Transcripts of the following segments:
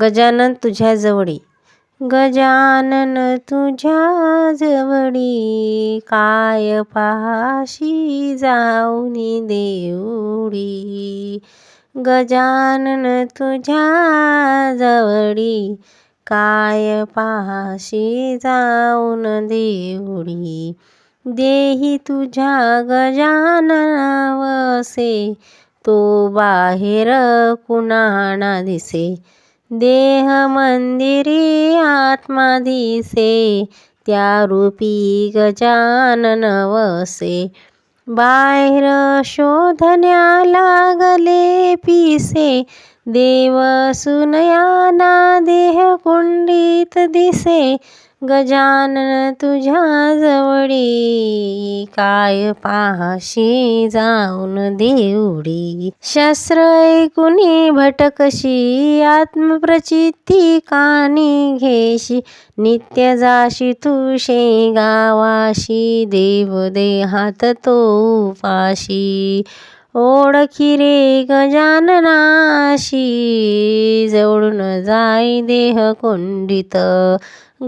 गजानन तुझ्या जवळी. गजानन तुझ्या जवळी. काय पाशी जाऊनी देऊळी गजानन तुझ्या जवळी. काय पाशी जाऊन देऊळी देही तुझ्या गजाननावसे तो बाहेर कुणाना दिसे. देह मंदिरी आत्मा दिसे त्या रूपी गजानन वसे बाहेर शोधण्या लागले पिसे देव सुनयाना देह कुंडीत दिसे. गजानन तुझ्या जवळी काय पाहाशी जाऊन देवडी शस्त्र ऐकुनी भटकशी आत्मप्रचिती कानी घेशी नित्य जाशी तुषे गावाशी देव देहात तो पाशी ओळखी रे गजाननाशी जवळून जाई देह कोंडित.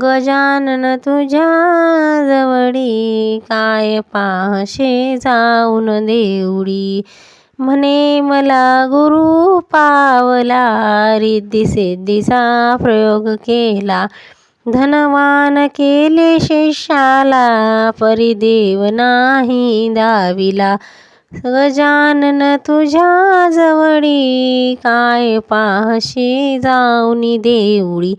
गजानन तुझ्या जवळी काय पाहशे जाऊन देवडी म्हणे मला गुरु पावला रिद्धी सिद्धीचा प्रयोग केला. धनवान केले शिष्याला परिदेव नाही दाविला. गजानन तुझ्या जवळी काय पाहशी जाऊनी देवळी.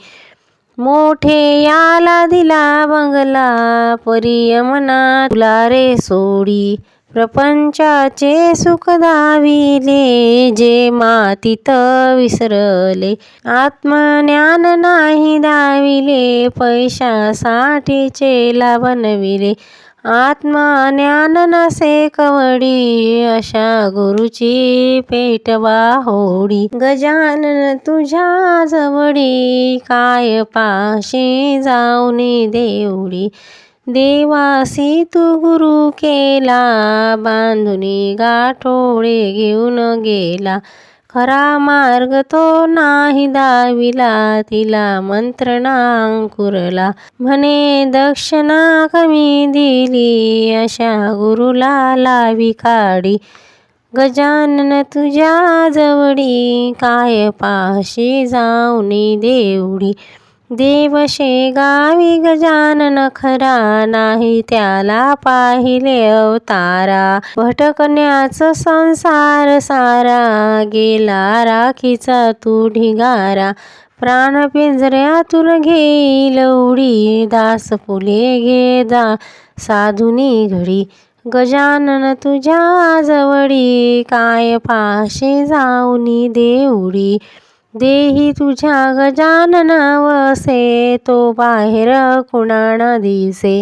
मोठे याला दिला बंगला परियमना तुला रे सोडी. प्रपंचाचे सुख दाविले जे मातीत विसरले. आत्मज्ञान नाही दाविले पैशासाठी चेला बनविले. आत्मज्ञान नसे कवडी अशा गुरुची पेटवा होडी. गजानन तुझ्या जवळी काय पाशी जाऊनी देवडी. देवासी तू गुरु केला बांधुनी गाठोळे घेऊन गेला. खरा मार्ग तो नाही दाविला. तिला मंत्रणा अंकुरला म्हणे दक्षिणा कमी दिली. अशा गुरुला लावी काढी गजानन तुझ्या जवळी. काय पाशी जाऊनी देवडी. देवशे गावी गजानन खरा नाही त्याला पाहिले अवतारा. भटकण्याच संसार सारा गेला राखीचा तू ढिगारा. प्राण पिंजऱ्यातून घेईल उडी दास फुले घे दा साधुनी घडी. गजानन तुझ्या जवळी काय पाशे जाऊनी देवडी देही तुझ्या गजाननावसे तो बाहेर कुणाना दिसे?